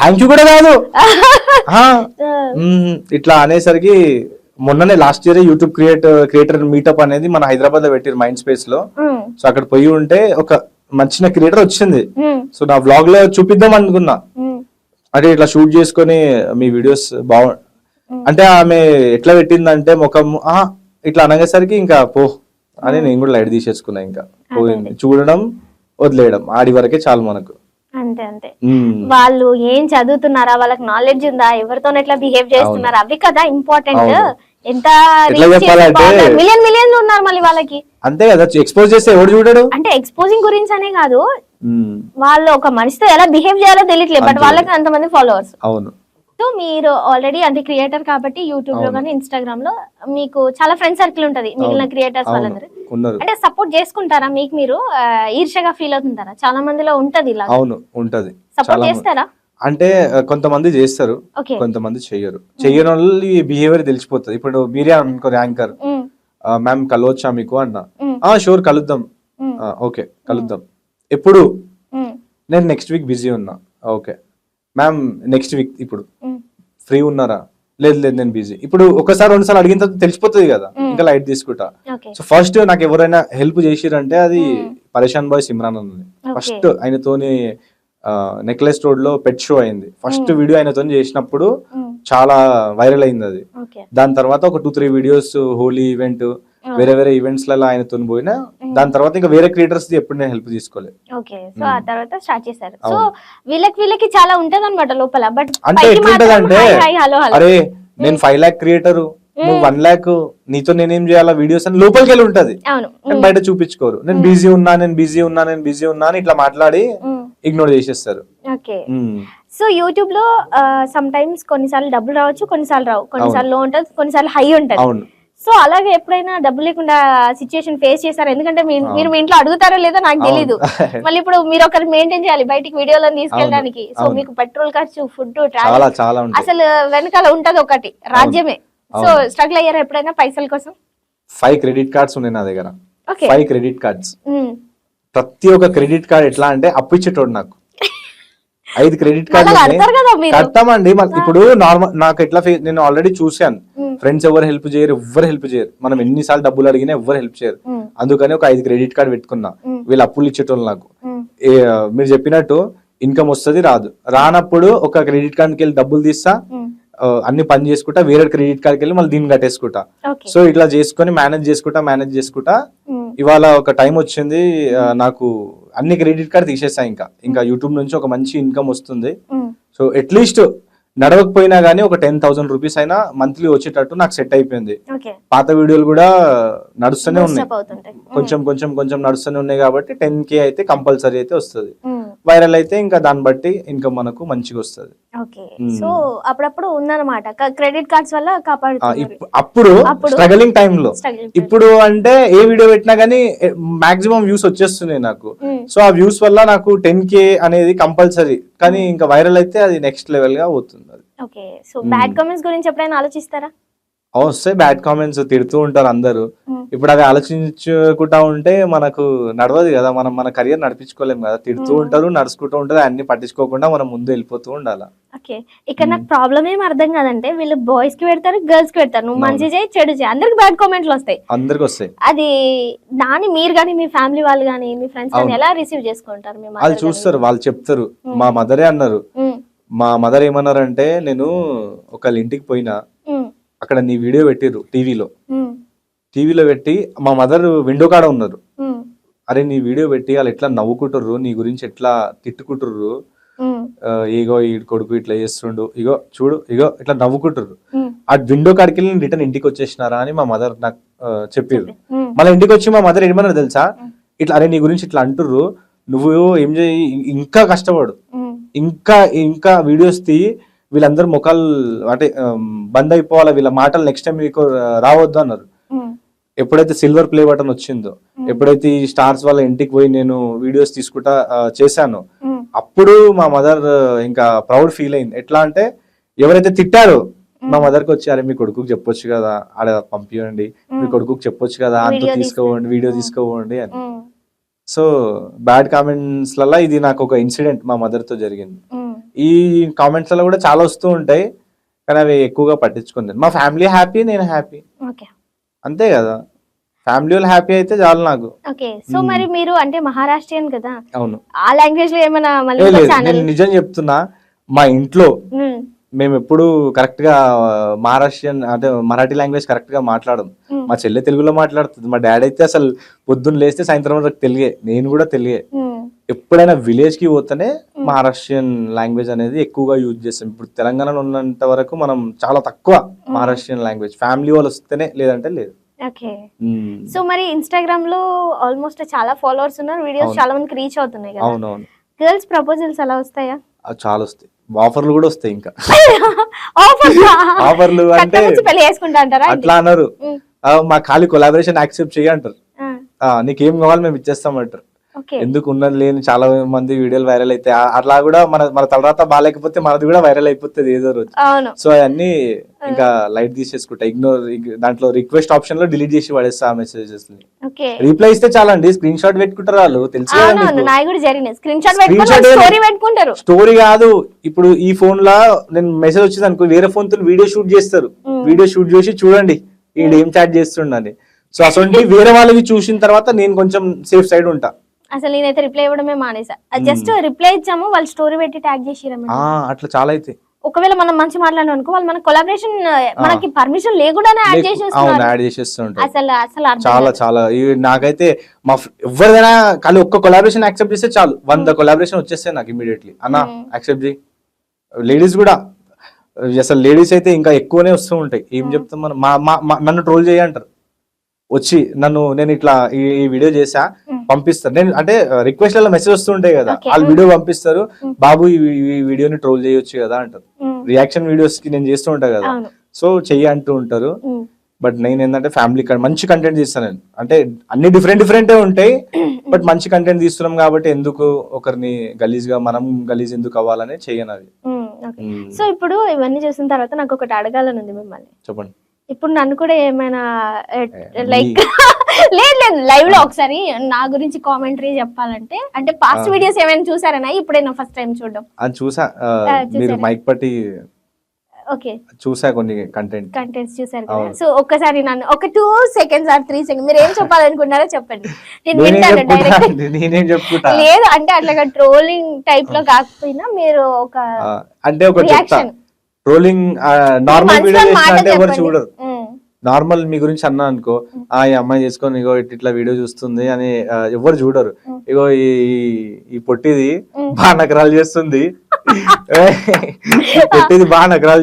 Thank you కూడా కాదు. ఇట్లా అనేసరికి మొన్ననే last year YouTube create creator meetup అనేది మన హైదరాబాద్లో పెట్టారు మైండ్ స్పేస్లో. సో అక్కడ పోయి ఉంటే ఒక మంచిన క్రియేటర్ వచ్చింది. సో నా వ్లాగ్లో చూపిద్దాం అనుకున్నా. అంటే ఇట్లా షూట్ చేసుకొని మీ వీడియోస్ బాగు అంటే ఆమె ఎట్లా పెట్టిందంటే ముఖం ఇట్లా అనగేసరికి ఇంకా పో అని నేను కూడా లైట్ తీసేసుకున్నా ఇంకా. పోయింది చూడడం వదిలేయడం ఆడి వరకే చాలు మనకు. అంతే అంతే. వాళ్ళు ఏం చదువుతున్నారా? వాళ్ళకి నాలెడ్జ్ ఉందా? ఎవరితో ఎట్లా బిహేవ్ చేస్తున్నారా? అవి కదా ఇంపార్టెంట్. ఎంత మిలియన్ మిలియన్ ఉన్నారు మళ్ళీ వాళ్ళకి. అంతే కదా ఎక్స్పోజ్ చేస్తే ఎవడు చూడడు? అంటే ఎక్స్పోజింగ్ గురించి అనే కాదు. వాళ్ళు ఒక మనిషితో ఎలా బిహేవ్ చేయాలో తెలియట్లేదు బట్ అంతే. వాళ్ళకి అంతమంది ఫాలోవర్స్ అవును. సో మీరు ఆల్రెడీ అంటే క్రియేటర్ కాబట్టి యూట్యూబ్లో. కానీ ఇన్స్టాగ్రామ్లో మీకు చాలా ఫ్రెండ్ సర్కిల్ ఉంటది. మిగిలిన. క్రియేటర్స్ వాళ్ళందరూ. అంటే సపోర్ట్ చేసుకుంటారా? మీకు మీరు ఆ, ఈర్ష్యగా ఫీల్ అవుతుంటారా? చాలా మందిలో ఉంటది ఇలా అవును ఉంటది. సపోర్ట్ చేస్తారా? అంటే కొంతమంది చేస్తారు. కొంతమంది చెయ్యరు. చెయ్యని వాళ్ళు బిహేవియర్ తెలిసిపోతుంది. ఇప్పుడు మీరే అనుకో యాంకర్ మ్యామ్ కలవచ్చా మీకు? అన్నా. ఆ షూర్ కలుద్దాం. ఓకే కలుద్దాం. ఎప్పుడు? నేను నెక్స్ట్ వీక్ బిజీ ఉన్నా. ఓకే. మ్యామ్ నెక్స్ట్ వీక్ ఇప్పుడు. ఫ్రీ ఉన్నారా? లేదు లేదు నేను బిజీ ఇప్పుడు ఒకసారి రెండుసార్లు అడిగిన తర్వాత తెలిసిపోతుంది కదా. ఇంకా లైట్ తీసుకుంటా. సో ఫస్ట్ నాకు ఎవరైనా హెల్ప్ చేసిరంటే అది పరేషాన్ బాయ్ సిమ్రాన్ అన్నది. Okay. ఫస్ట్ ఆయనతోని నెక్లెస్ రోడ్లో పెట్ షో అయింది. ఫస్ట్ వీడియో ఆయనతో చేసినప్పుడు చాలా వైరల్ అయింది అది. దాని తర్వాత ఒక two three videos Holi event వేరే వేరే ఈవెంట్స్లలో ఆయనతో పోయినా దాని తర్వాత ఇంకా వేరే క్రియేటర్స్ ఎప్పుడు నేను హెల్ప్ తీసుకోలేదు. ఓకే సో ఆ తర్వాత స్టార్ట్ చేశారు. సో వీళ్ళకి వీళ్ళకి చాలా ఉంటది అనమాట లోపల బట్ అంటే ఎట్లుంటది అంటే హాయ్ హాయ్ హలో హలో అరే నేను ఫైవ్ లాక్ క్రియేటర్ నువ్వు వన్ లాక్ నీతో నేనేం చేయాలా వీడియోస్ అని లోపలికి వెళ్ళి ఉంటది. బయట చూపించుకోరు. నేను బిజీ ఉన్నా నేను బిజీ ఉన్నా నేను బిజీ ఉన్నా అని ఇట్లా మాట్లాడి ఇగ్నోర్ చేసేస్తారు. సో యూట్యూబ్లో సమ్ టైమ్స్ కొన్నిసార్లు డబ్బులు రావచ్చు కొన్నిసార్లు రావు. కొన్నిసార్లు లో ఉంటది కొన్నిసార్లు హై ఉంటది. అవును. సో అలాగే ఎప్పుడైనా డబ్బు లేకుండా సిచ్యుయేషన్ ఫేస్ చేశారు? ఎందుకంటే మీరు మీ ఇంట్లో అడుగుతారో లేదో నాకు తెలీదు. మళ్ళీ ఇప్పుడు మీరు ఒకరు మెయింటైన్ చేయాలి బయటికి వీడియోలను తీసుకెళ్ళడానికి. సో. మీకు పెట్రోల్ ఖర్చు ఫుడ్ ట్రావెల్ అసలు వెనకాల ఉంటది ఒకటి రాజ్యమే. సో స్ట్రగుల్ అయ్యారు ఎప్పుడైనా పైసల కోసం? ఫైవ్ క్రెడిట్ కార్డ్స్ ఉన్నాయి నా దగ్గర. ఓకే. ఫైవ్ క్రెడిట్ కార్డ్స్ ప్రతి ఒక్క క్రెడిట్ కార్డ్ ఎట్లా అంటే అప్పు ఇచ్చేటోడు నాకు. ఐదు క్రెడిట్ కార్డు కడతామండి. ఇప్పుడు నార్మల్ నాకు ఎట్లా నేను ఆల్రెడీ చూశాను. ఫ్రెండ్స్ ఎవరు హెల్ప్ చేయరు ఎవరు హెల్ప్ చేయరు. మనం ఎన్నిసార్లు డబ్బులు అడిగినా ఎవరు హెల్ప్ చేయరు. అందుకని ఒక ఐదు క్రెడిట్ కార్డ్ పెట్టుకున్నా. వీళ్ళు అప్పులు ఇచ్చేటోళ్ళు నాకు. మీరు చెప్పినట్టు ఇన్కమ్ వస్తుంది రాదు. రానప్పుడు ఒక క్రెడిట్ కార్డ్కి వెళ్ళి డబ్బులు తీస్తా అన్ని పని చేసుకుంటా వేరే క్రెడిట్ కార్డ్కి వెళ్ళి మళ్ళీ దీన్ని కట్టేసుకుంటా. సో ఇట్లా చేసుకొని మేనేజ్ చేసుకుంటా మేనేజ్ చేసుకుంటా. ఇవాళ ఒక టైం వచ్చింది నాకు అన్ని క్రెడిట్ కార్డ్ తీసేసా ఇంకా. ఇంకా యూట్యూబ్ నుంచి ఒక మంచి ఇన్కమ్ వస్తుంది. సో అట్లీస్ట్ నడవకపోయినా గానీ ఒక టెన్ థౌసండ్ రూపీస్ అయినా మంత్లీ వచ్చేటట్టు నాకు సెట్ అయిపోయింది. పాత వీడియోలు కూడా నడుస్తూనే ఉన్నాయి. కొంచెం కొంచెం కొంచెం నడుస్తూనే ఉన్నాయి కాబట్టి టెన్ కే అయితే కంపల్సరీ అయితే వస్తుంది. వైరల్ అయితే ఇంకా దాన్ని బట్టి ఇన్కమ్ మనకు మంచిగా వస్తుంది. ఓకే. సో అప్పుడప్పుడు ఉందన్నమాట. క్రెడిట్ కార్డ్స్ వల్ల కాపాడుతున్నారు. అప్పుడు? స్ట్రగలింగ్ టైంలో Struggling ఇప్పుడు అంటే ఏ వీడియో పెట్టినా గానీ మాక్సిమం వ్యూస్ వచ్చేస్తున్నాయి నాకు. సో ఆ వ్యూస్ వల్ల నాకు టెన్ కే అనేది కంపల్సరీ కానీ ఇంకా వైరల్ అయితే అది నెక్స్ట్ లెవెల్గా అది. ఓకే. సో బ్యాడ్ కామెంట్స్ గురించి ఎప్పుడైనా ఆలోచిస్తారా? వస్తాయి బ్యాడ్ కామెంట్స్ తిడుతూ ఉంటారు అందరూ. మ్మ్. ఇప్పుడు అది ఆలోచించుకుంటా ఉంటే మనకు నడవదు కదా. మనం మన కెరియర్ నడిపించుకోలేము కదా. తిడుతూ ఉంటారు నడుచుకుంటూ ఉంటారు అన్ని పట్టించుకోకుండా మనం ముందు వెళ్ళిపోతూ ఉండాలి? ఓకే ఇక్కడ నాకు ప్రాబ్లం ఏం అర్థం కాదంటే వీళ్ళు బాయ్స్కి పెడతారు గర్ల్స్కి పెడతారు. నువ్వు మంచి చేయి చెడు చేయి. అందరికి బ్యాడ్ కామెంట్లు వస్తాయి. అందరికి వస్తాయి. అది దాన్ని మీరు కానీ మీ ఫ్యామిలీ వాళ్ళు కానీ మీ ఫ్రెండ్స్ కానీ. ఎలా రిసీవ్ చేసుకుంటారు వాళ్ళు చూస్తారు వాళ్ళు చెప్తారు. మా మదరే అన్నారు. మా మదర్ ఏమన్నారంటే నేను ఒకళ్ళ ఇంటికి పోయినా అక్కడ నీ వీడియో పెట్టిర్రు టీవీలో. టీవీలో పెట్టి మా మదర్ విండో కాడ ఉన్నారు. అరే నీ వీడియో పెట్టి వాళ్ళు ఎట్లా నవ్వుకుంటుర్రు నీ గురించి ఎట్లా తిట్టుకుంటుర్రు ఇగో ఈ కొడుకు ఇట్లా చేస్తుండు ఇగో చూడు ఇగో ఇట్లా నవ్వుకుంటుర్రు. ఆ విండో కాడికి వెళ్ళి రిటర్న్ ఇంటికి వచ్చేసినారా అని మా మదర్ నాకు ఆ, చెప్పిర్రు. మళ్ళీ ఇంటికి వచ్చి మా మదర్ ఏమన్నారు తెలుసా? ఇట్లా అరే నీ గురించి ఇట్లా అంటుర్రు నువ్వు ఏం చేయి ఇంకా కష్టపడు. ఇంకా ఇంకా వీడియోస్ తీ వీళ్ళందరూ ముఖాలు అంటే బంద్ అయిపోవాలి వీళ్ళ మాటలు నెక్స్ట్ టైం మీకు రావద్దు అన్నారు. ఎప్పుడైతే సిల్వర్ ప్లే బటన్ వచ్చిందో ఎప్పుడైతే ఈ స్టార్స్ వాళ్ళ ఇంటికి పోయి నేను వీడియోస్ తీసుకుంటా చేశానో అప్పుడు మా మదర్ ఇంకా ప్రౌడ్ ఫీల్ అయింది. ఎట్లా అంటే ఎవరైతే తిట్టారో మా మదర్కి వచ్చి అరే మీ కొడుకుకి చెప్పొచ్చు కదా ఆడ పంపించండి మీ కొడుకుకి చెప్పొచ్చు కదా అంత తీసుకోవండి వీడియో తీసుకోవండి అని. సో బ్యాడ్ కామెంట్స్ లల్లా ఇది నాకు ఒక ఇన్సిడెంట్ మా మదర్తో జరిగింది. ఈ కామెంట్స్లో కూడా చాలా వస్తూ ఉంటాయి. కానీ అవి ఎక్కువగా పట్టించుకుంది మా ఫ్యామిలీ హ్యాపీ నేను హ్యాపీ అంతే కదా. ఫ్యామిలీ వాళ్ళు హ్యాపీ అయితే చాలు నాకు. ఓకే. సో మరి మీరు అంటే మహారాష్ట్రియన్ కదా. అవును. ఆ లాంగ్వేజ్లో ఏమైనా నేను నిజం చెప్తున్నా మా ఇంట్లో మేము. ఎప్పుడు కరెక్ట్గా మహారాష్ట్రియన్ అంటే మరాఠీ లాంగ్వేజ్ కరెక్ట్గా మాట్లాడడం మా చెల్లె తెలుగులో మాట్లాడుతుంది. మా డాడీ అయితే అసలు పొద్దున్న లేస్తే సాయంత్రం వరకు తెలుగే. నేను కూడా తెలుగే. ఎప్పుడైనా విలేజ్కి పోతేనే మహారాష్ట్రియన్ లాంగ్వేజ్ అనేది ఎక్కువగా యూజ్ చేస్తాం. ఇప్పుడు తెలంగాణలో ఉన్నంత వరకు మనం చాలా తక్కువ మహారాష్ట్రియన్ లాంగ్వేజ్ ఫ్యామిలీ వాళ్ళు వస్తేనే లేదంటే లేదు. ఓకే. సో మరి ఇన్స్టాగ్రామ్లో ఆల్మోస్ట్ చాలా ఫాలోవర్స్ ఉన్నారు. వీడియోస్. చాలా మందికి రీచ్ అవుతున్నాయి కదా. అవునవును. గర్ల్స్ ప్రపోజల్స్ అలా వస్తాయా? చాలా వస్తాయి. ఆఫర్లు కూడా వస్తాయి ఇంకా. ఆఫర్ ఆఫర్లు అంటే పెళ్ళి చేసుకుంటా అంటారా అట్లా అన్నారు మా ఖాళీ కొలాబరేషన్ యాక్సెప్ట్ చేయి అంటారు. ఆ, ఆ, నీకేం కావాలి మేము ఇచ్చేస్తాం అంటారు. ఓకే ఎందుకు ఉన్నది లేని చాలా మంది వీడియోలు వైరల్ అయితే అట్లా కూడా మన మన తర్వాత బాగాలేకపోతే మనది కూడా వైరల్ అయిపోతుంది ఏదో రోజు. సో అవన్నీ ఇంకా లైట్ తీసేసుకుంటా ఇగ్నోర్ దాంట్లో రిక్వెస్ట్ ఆప్షన్లో డిలీట్ చేసి పడేస్తా ఆ మెసేజెస్ని రీప్లై ఇస్తే చాలా అండి స్క్రీన్ షాట్ పెట్టుకుంటారు వాళ్ళు తెలుసు? స్టోరీ కాదు ఇప్పుడు ఈ ఫోన్ లా నేను మెసేజ్ వచ్చింది అనుకో వేరే ఫోన్తో వీడియో షూట్ చేస్తారు. వీడియో షూట్ చేసి చూడండి ఈడు ఏం చాట్ చేస్తుండని. సో అసలు వేరే వాళ్ళవి చూసిన తర్వాత నేను కొంచెం సేఫ్ సైడ్ ఉంటా. అసలు నేనైతే రిప్లై ఇవ్వడమే మానేసా. జస్ట్ రిప్లై ఇచ్చాము వాళ్ళు స్టోరీ పెట్టి ట్యాగ్ ఆ అట్లా చాలా అయితే. ఒకవేళ మనం మంచి మాట్లాడినాం అనుకో వాళ్ళు మన కొలాబరేషన్ మనకి పర్మిషన్ లేకుండానే యాడ్ చేసేస్తున్నారు. యాడ్ చేసేస్తూ ఉంటారు అసలు అసలు చాలా. చాలా. నాకైతే మా ఎవరిదైనా కానీ ఒక్క కొలాబరేషన్ యాక్సెప్ట్ చేస్తే చాలు. వంద కొలాబరేషన్ వచ్చేస్తాయి నాకు ఇమీడియట్లీ అన్న. యాక్సెప్ట్ చేయి లేడీస్ కూడా అసలు లేడీస్ అయితే ఇంకా ఎక్కువనే వస్తూ ఉంటాయి. ఏం చెప్తాం మనం? మా నన్ను ట్రోల్ చేయి అంటారు. వచ్చి నన్ను నేను ఇట్లా ఈ వీడియో చేసా. పంపిస్తారు. నేను అంటే రిక్వెస్ట్లలో మెసేజ్ వస్తూ ఉంటాయి కదా. వాళ్ళు వీడియో పంపిస్తారు. బాబు ఈ వీడియోని ట్రోల్ చేయొచ్చు కదా అంటారు. రియాక్షన్ వీడియోస్కి నేను చేస్తూ ఉంటా కదా. సో చెయ్యి అంటూ ఉంటారు. బట్ నేను ఏంటంటే ఫ్యామిలీ మంచి కంటెంట్ తీస్తాను నేను. అంటే అన్ని డిఫరెంట్ డిఫరెంటే ఉంటాయి బట్ మంచి కంటెంట్ తీస్తున్నాం కాబట్టి ఎందుకు ఒకరిని గలీజ్గా మనం గలీజ్ ఎందుకు అవ్వాలని చెయ్యను అది. సో ఇప్పుడు ఇవన్నీ చూసిన తర్వాత నాకు ఒకటి అడగాలని ఉంది మిమ్మల్ని. చెప్పండి. ఇప్పుడు నన్ను కూడా ఏమైనా లైక్ లేదు లేదు లైవ్లో ఒకసారి నా గురించి కామెంటరీ చెప్పాలంటే అంటే పాస్ట్. వీడియోస్ ఏమైనా చూసారనా? ఇప్పుడే నా ఫస్ట్ టైం చూడడం. అది చూసా. మీరు? మైక్ పట్టి ఓకే. చూసా కొన్ని కంటెంట్ కంటెంట్స్ చూసారు కదా. సో ఒక్కసారి నన్ను ఒక two seconds or three second మీరు ఏం చెప్పాలనుకున్నారో చెప్పండి. నేను వింటాను డైరెక్ట్ నేనేం చెప్పుకుంటా? లేదు అంటే అట్లా ట్రోలింగ్ టైప్లో కాకపోయినా మీరు ఒక అంటే చెప్తా. రియాక్షన్ ట్రోలింగ్ నార్మల్ వీడియో ఎవరు చూడరు. నార్మల్ మీ గురించి అన్నా అనుకో ఆ ఈ అమ్మాయి చేసుకొని ఇగో ఇట్ ఇట్లా వీడియో చూస్తుంది అని ఎవరు చూడరు. ఇగో ఈ ఈ- పొట్టిది. బాగా నకరాలు చేస్తుంది పొట్టిది బాగా నకరాలు